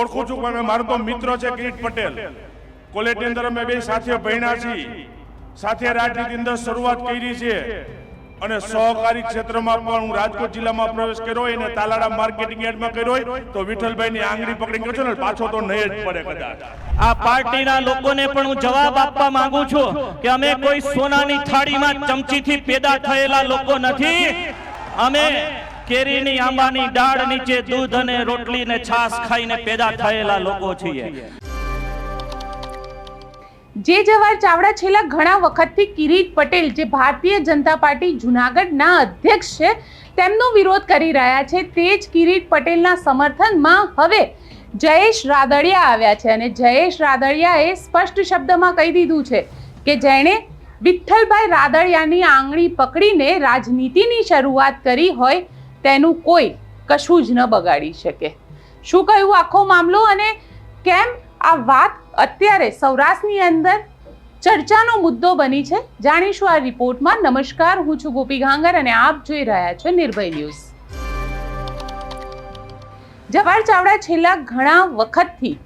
ઓળખું છું, પણ મારો તો મિત્ર છે કિરીટ પટેલ. કોલેજની અંદર અમે બે સાથે ભણ્યા છીએ. સાથે રાજનીતિ અંદર શરૂઆત કરી છે. અને સહકારી ક્ષેત્રમાં પણ હું રાજકોટ જિલ્લામાં પ્રવેશ કર્યો હોય અને તાલાડા માર્કેટિંગ યાર્ડમાં કર્યો હોય તો વિઠ્ઠલભાઈની આંગળી પકડી ગયો છે ને પાછો તો નહીં જ પડે કદાચ. આ પાર્ટીના લોકોને પણ હું જવાબ આપવા માંગુ છું કે અમે કોઈ સોનાની થાળીમાં ચમચીથી પેદા થયેલા લોકો નથી. અમે કેરીની આંબાની ડાળ નીચે દૂધ અને રોટલી ને છાસ ખાઈને પેદા થયેલા લોકો છીએ. જે જવાહર ચાવડા છેલ્લા ઘણા વખતથી કિરીટ પટેલ, જે ભારતીય જનતા પાર્ટી જુનાગઢના અધ્યક્ષ છે, તેમનો વિરોધ કરી રહ્યા છે. તે જ કિરીટ પટેલના સમર્થનમાં હવે જયેશ રાદડિયા આવ્યા છે અને જયેશ રાદડિયાએ સ્પષ્ટ શબ્દમાં કહી દીધું છે કે જેણે વિઠ્ઠલભાઈ રાદડિયાની આંગળી પકડીને રાજનીતિની શરૂઆત કરી હોય તેનું કોઈ કશું જ ન બગાડી શકે. શું કહ્યું આખો મામલો અને કેમ આ વાત અત્યારે સૌરાષ્ટ્રની અંદર ચર્ચાનો મુદ્દો બની છે? જાણીશું આ રિપોર્ટમાં. નમસ્કાર, હું છું ગોપી ઘાંગર અને આપ જોઈ રહ્યા છો નિર્ભય ન્યૂઝ. જવાહર ચાવડા છેલ્લા ઘણા વખતથી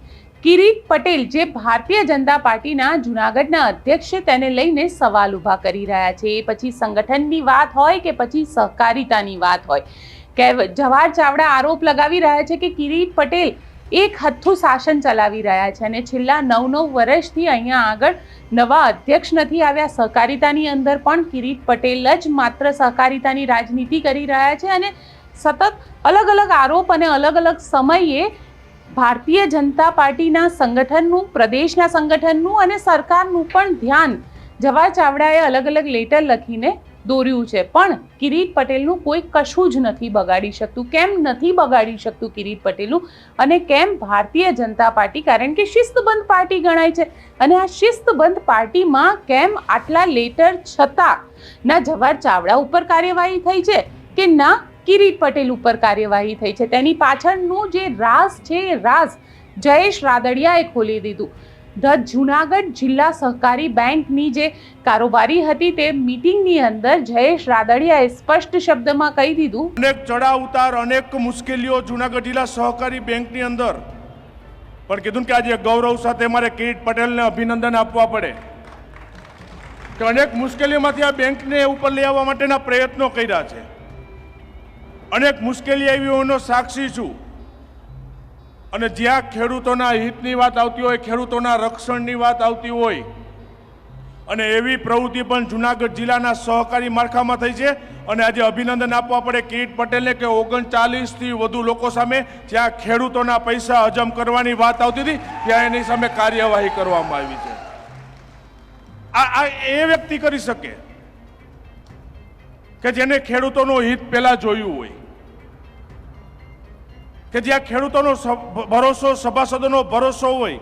કિરીટ પટેલ જે ભારતીય જનતા પાર્ટીના જુનાગઢના અધ્યક્ષ તેને લઈને સવાલ ઊભા કરી રહ્યા છે. એ પછી સંગઠનની વાત હોય કે પછી સહકારિતાની વાત હોય? કે જવાહર ચાવડા આરોપ લગાવી રહ્યા છે કે કિરીટ પટેલ એક હથ્થું શાસન ચલાવી રહ્યા છે અને છેલ્લા નવ નવ વર્ષથી અહીંયા આગળ નવા અધ્યક્ષ નથી આવ્યા. સહકારિતાની અંદર પણ કિરીટ પટેલ જ માત્ર સહકારિતાની રાજનીતિ કરી રહ્યા છે અને સતત અલગ અલગ આરોપ અને અલગ અલગ સમયે ભારતીય જનતા પાર્ટીના સંગઠનનું, પ્રદેશના સંગઠનનું અને સરકારનું પણ ધ્યાન જવાહર ચાવડાએ અલગ અલગ લેટર લખીને દોર્યું છે. પણ કિરીટ પટેલનું કોઈ કશું જ નથી બગાડી શકતું. કેમ નથી બગાડી શકતું કિરીટ પટેલનું? અને કેમ ભારતીય જનતા પાર્ટી? કારણ કે શિસ્તબંધ પાર્ટી ગણાય છે. અને આ શિસ્તબંધ પાર્ટીમાં કેમ આટલા લેટર છતાં ના જવાહર ચાવડા ઉપર કાર્યવાહી થઈ છે કે ના કિરીટ પટેલ ઉપર કાર્યવાહી થઈ છે. તેની પાછળનું જે રાઝ છે, એ રાઝ જયેશ રાદડિયાએ ખોલી દીધું. ધ જુનાગઢ જિલ્લા સહકારી બેંકની જે કારોબારી હતી, તે મીટિંગની અંદર જયેશ રાદડિયાએ સ્પષ્ટ શબ્દમાં કહી દીધું, અનેક ચડાવ ઉતાર, અનેક મુશ્કેલીઓ જુનાગઢ જિલ્લા સહકારી બેંકની અંદર. પણ કીધું કે આજે ગૌરવ સાથે મારે કિરીટ પટેલને અભિનંદન આપવા પડે. કે અનેક મુશ્કેલીઓમાંથી આ બેંકને ઉપર લઈ આવવા માટેના પ્રયત્નો કર્યા છે. અનેક મુશ્કેલી આવી હોવાનો સાક્ષી છું. અને જ્યાં ખેડૂતોના હિતની વાત આવતી હોય, ખેડૂતોના રક્ષણની વાત આવતી હોય, અને એવી પ્રવૃત્તિ પણ જુનાગઢ જિલ્લાના સહકારી માળખામાં થઈ છે. અને આજે અભિનંદન આપવા પડે કિરીટ પટેલને કે ઓગણચાલીસથી વધુ લોકો સામે જ્યાં ખેડૂતોના પૈસા હજમ કરવાની વાત આવતી હતી, ત્યાં એની સામે કાર્યવાહી કરવામાં આવી છે. આ એ વ્યક્તિ કરી શકે. કે જેને ખેડૂતોનું હિત પહેલા જોયું હોય. કે જ્યાં ખેડૂતોનો ભરોસો, સભાસદોનો ભરોસો હોય,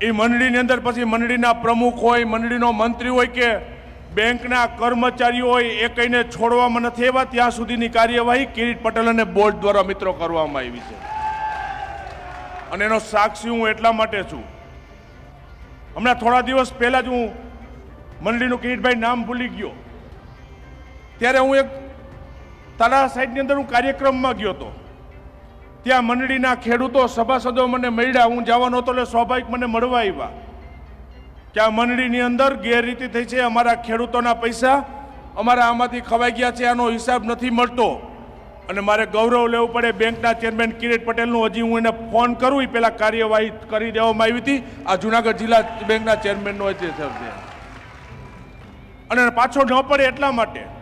એ મંડળીની અંદર પછી મંડળીના પ્રમુખ હોય, મંડળીનો મંત્રી હોય કે બેંકના કર્મચારીઓ હોય, એ કહીને છોડવામાં નથી એવા ત્યાં સુધીની કાર્યવાહી કિરીટ પટેલ અને બોર્ડ દ્વારા મિત્રો કરવામાં આવી છે. અને એનો સાક્ષી હું એટલા માટે છું. હમણાં થોડા દિવસ પહેલા જ હું મંડળીનું કિરીટભાઈ નામ ભૂલી ગયો. ત્યારે હું એક તાલા સાઈડની અંદર હું કાર્યક્રમમાં ગયો હતો. ત્યાં મંડળીના ખેડૂતો, સભાસદો મને મળ્યા. હું જવાનો હતો એટલે સ્વાભાવિક મને મળવા આવ્યા. કે આ મંડળીની અંદર ગેરરીતિ થઈ છે, અમારા ખેડૂતોના પૈસા અમારા આમાંથી ખવાઈ ગયા છે, આનો હિસાબ નથી મળતો. અને મારે ગૌરવ લેવું પડે બેંકના ચેરમેન કિરીટ પટેલનું. હજી હું એને ફોન કરું એ પહેલાં કાર્યવાહી કરી દેવામાં આવી હતી. આ જુનાગઢ જિલ્લા બેંકના ચેરમેનનો હજી છે. અને પાછો ન પડે એટલા માટે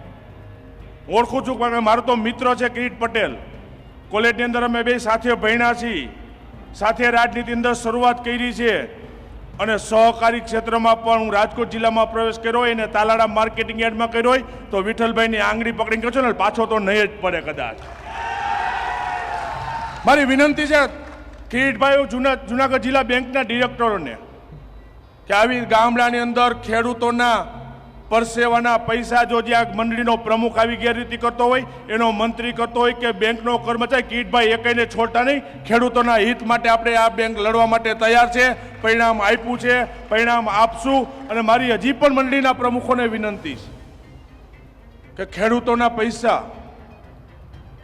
ઓળખું છું, પણ મારો તો મિત્ર છે કિરીટ પટેલ. કોલેજની અંદર અમે બે સાથે ભણ્યા છીએ. સાથે રાજનીતિ અંદર શરૂઆત કરી છે. અને સહકારી ક્ષેત્રમાં પણ હું રાજકોટ જિલ્લામાં પ્રવેશ કર્યો હોય અને તાલાડા માર્કેટિંગ યાર્ડમાં કર્યો હોય, તો વિઠ્ઠલભાઈની આંગળી પકડીને કહો છો ને, પાછો તો નહીં જ પડે કદાચ. મારી વિનંતી છે કિરીટભાઈ જુના જુનાગઢ જિલ્લા બેંકના ડિરેક્ટરોને, કે આવી ગામડાની અંદર ખેડૂતોના પરસેવાના પૈસા જો જ્યાં મંડળીનો પ્રમુખ આવી ગેરરીતિ કરતો હોય, એનો મંત્રી કરતો હોય કે બેંકનો કર્મચારી, કીટભાઈ એકઈને છોડતા નહીં. ખેડૂતોના હિત માટે આપણે આ બેંક લડવા માટે તૈયાર છે. પરિણામ આપ્યું છે, પરિણામ આપશું અને મારી હજી પણ મંડળીના પ્રમુખોને વિનંતી છે કે ખેડૂતોના પૈસા,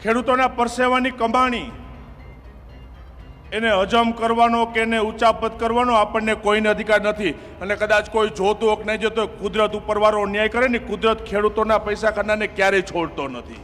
ખેડૂતોના પરસેવાની કમાણી એને હજમ કરવાનો કે એને ઉચાપત કરવાનો આપણને કોઈને અધિકાર નથી. અને કદાચ કોઈ જોતું કે નહીં જોતો કુદરત ઉપરવાળો ન્યાય કરે ને કુદરત ખેડૂતોના પૈસા ખાનાને ક્યારેય છોડતો નથી.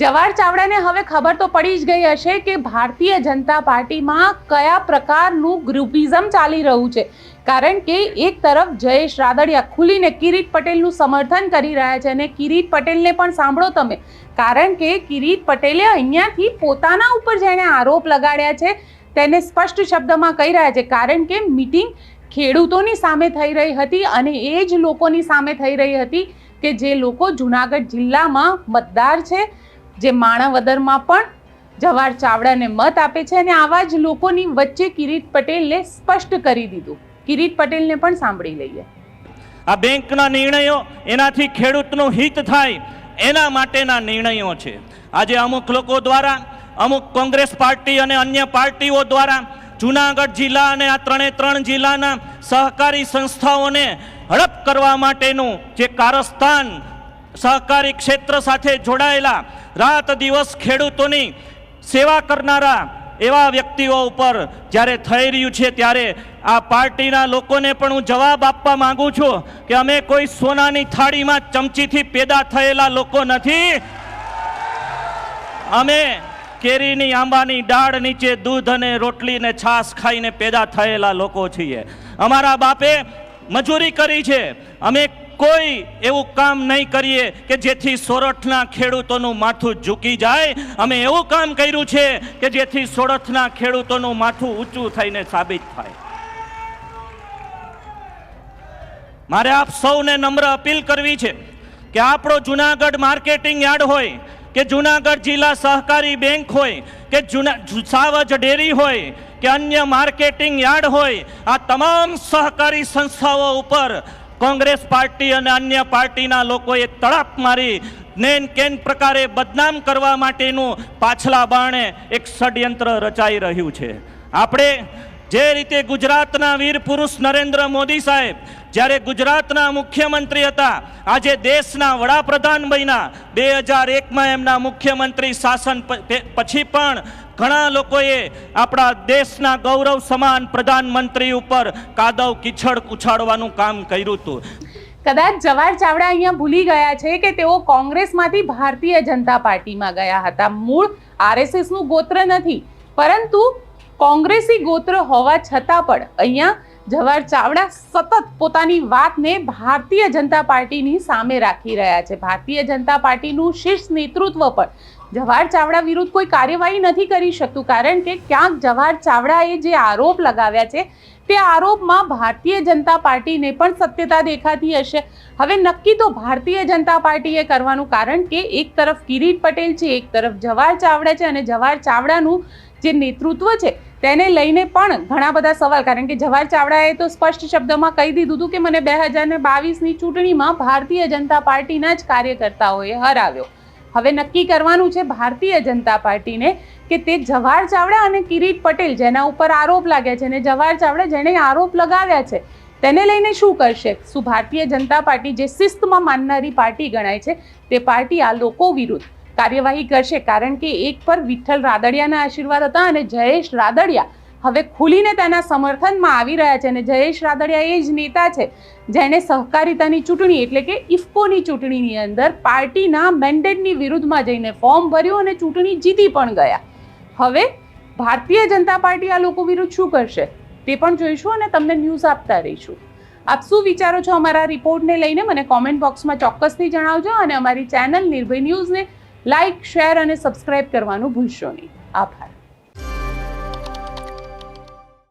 જવાહર ચાવડાને હવે ખબર તો પડી જ ગઈ હશે કે ભારતીય જનતા પાર્ટીમાં કયા પ્રકારનું ગ્રુપિઝમ ચાલી રહ્યું છે. કારણ કે એક તરફ જયેશ રાદડિયા ખુલીને કિરીટ પટેલનું સમર્થન કરી રહ્યા છે અને કિરીટ પટેલને પણ સાંભળો તમે. કારણ કે કિરીટ પટેલે અહીંયાથી પોતાના ઉપર જેણે આરોપ લગાડ્યા છે, તેને સ્પષ્ટ શબ્દમાં કહી રહ્યા છે. કારણ કે મીટિંગ ખેડૂતોની સામે થઈ રહી હતી અને એ જ લોકોની સામે થઈ રહી હતી કે જે લોકો જુનાગઢ જિલ્લામાં મતદાર છે. જે માણાવદરમાં પણ જવાહર ચાવડાને મત આપે છે અને આવા જ લોકોની વચ્ચે કિરીટ પટેલે સ્પષ્ટ કરી દીધું. કિરીટ પટેલને પણ સાંભળી લઈએ. આ બેંકના નિર્ણયો એનાથી ખેડૂતનું હિત થાય, એના માટેના નિર્ણયો છે. આજે અમુક લોકો દ્વારા, અમુક કોંગ્રેસ પાર્ટી અને અન્ય પાર્ટીઓ દ્વારા જુનાગઢ જિલ્લા અને આ ત્રણે ત્રણ જિલ્લાના સહકારી સંસ્થાઓને હડપ કરવા માટેનું જે કારસ્તાન સહકારી ક્ષેત્ર સાથે જોડાયેલા રાત દિવસ ખેડૂતોની સેવા કરનારા એવા વ્યક્તિઓ ઉપર જ્યારે થઈ રહ્યું છે ત્યારે આ પાર્ટીના લોકોને પણ હું જવાબ આપવા માગું છું કે અમે કોઈ સોનાની થાળીમાં ચમચીથી પેદા થયેલા લોકો નથી. અમે કેરીની આંબાની ડાળ નીચે દૂધ અને રોટલી ને છાશ ખાઈને પેદા થયેલા લોકો છીએ. અમારા બાપે મજૂરી કરી છે. અમે કોઈ એવું કામ નહીં કરીએ કે જેથી સોરઠના ખેડૂતોનું માથું ઝૂકી જાય. અમે એવું કામ કર્યું છે કે જેથી સોરઠના ખેડૂતોનું માથું ઊંચું થઈને સાબિત થાય. મારે આપ સૌને નમ્ર અપીલ કરવી છે કે આપણો જુનાગઢ માર્કેટિંગ યાર્ડ હોય, કે જુનાગઢ જિલ્લા સહકારી બેંક હોય, કે જુના સાવજ ડેરી હોય, કે અન્ય માર્કેટિંગ યાર્ડ હોય, આ તમામ સહકારી સંસ્થાઓ ઉપર કોંગ્રેસ પાર્ટી અને અન્ય પાર્ટીના લોકોએ તળાપ મારી નેન કેન પ્રકારે બદનામ કરવા માટેનું પાછલા બાણે એક ષડયંત્ર રચાઈ રહ્યું છે. આપણે જે રીતે ગુજરાતના વીર પુરુષ નરેન્દ્ર મોદી સાહેબ જ્યારે ગુજરાતના મુખ્યમંત્રી હતા, આજે દેશના વડાપ્રધાન બન્યા, બે હજાર એકમાં એમના મુખ્યમંત્રી શાસન પછી પણ ઘણા લોકોએ આપણા દેશના ગૌરવ સમાન પ્રધાનમંત્રી ઉપર કાદવ કિચડ ઉછાળવાનું કામ કર્યું હતું. કદાચ જવાહર ચાવડા અહીંયા ભૂલી ગયા છે કે તેઓ કોંગ્રેસમાંથી ભારતીય જનતા પાર્ટીમાં ગયા હતા. મૂળ આરએસએસનું ગોત્ર નથી, પરંતુ કોંગ્રેસી ગોત્ર હોવા છતાં પણ અહીંયા જવાહર ચાવડા સતત પોતાની વાતને ભારતીય જનતા પાર્ટીની સામે રાખી રહ્યા છે. ભારતીય જનતા પાર્ટીનું શીર્ષ નેતૃત્વ પણ જવાહર ચાવડા વિરુદ્ધ કોઈ કાર્યવાહી નથી કરી શકતું, કારણ કે ક્યાંક જવાહર ચાવડાએ જે આરોપ લગાવ્યા છે, તે આરોપમાં ભારતીય જનતા પાર્ટીને પણ સત્યતા દેખાતી હશે. હવે નક્કી તો ભારતીય જનતા પાર્ટીએ કરવાનું, કારણ કે એક તરફ કિરીટ પટેલ છે, એક તરફ જવાહર ચાવડા છે અને જવાહર ચાવડાનું જે નેતૃત્વ છે, તેને લઈને પણ ઘણા બધા સવાલ, કારણ કે જવાહર ચાવડાએ તો સ્પષ્ટ શબ્દમાં કહી દીધું હતું કે, મને બે હજાર બાવીસની ચૂંટણીમાં ભારતીય જનતા પાર્ટીના જ કાર્યકર્તાઓએ હરાવ્યો. હવે નક્કી કરવાનું છે ભારતીય જનતા પાર્ટીને કે તે જવાહર ચાવડા અને કિરીટ પટેલ જેના ઉપર આરોપ લાગ્યા છે અને જવાહર ચાવડા જેણે આરોપ લગાવ્યા છે, તેને લઈને શું કરશે? શું ભારતીય જનતા પાર્ટી જે શિસ્તમાં માનનારી પાર્ટી ગણાય છે, તે પાર્ટી આ લોકો વિરુદ્ધ કાર્યવાહી કરશે? કારણ કે એક પર વિઠ્ઠલ રાદડિયાના આશીર્વાદ હતા અને જયેશ રાદડિયા હવે ખુલીને તેના સમર્થનમાં આવી રહ્યા છે અને જયેશ રાદડિયા એ જ નેતા છે જેણે સહકારિતાની ચૂંટણી એટલે કે ઇફકોની ચૂંટણીની અંદર પાર્ટીના મેન્ડેટની વિરુદ્ધમાં જઈને ફોર્મ ભર્યું અને ચૂંટણી જીતી પણ ગયા. હવે ભારતીય જનતા પાર્ટી આ લોકો વિરુદ્ધ શું કરશે? તે પણ જોઈશું અને તમને ન્યૂઝ આપતા રહીશું. આપ શું વિચારો છો અમારા રિપોર્ટને લઈને? મને કોમેન્ટ બોક્સમાં ચોક્કસથી જણાવજો અને અમારી ચેનલ નિર્ભય ન્યૂઝને લાઇક શેર અને સબસ્ક્રાઇબ કરવાનું ભૂલશો નહીં. આભાર.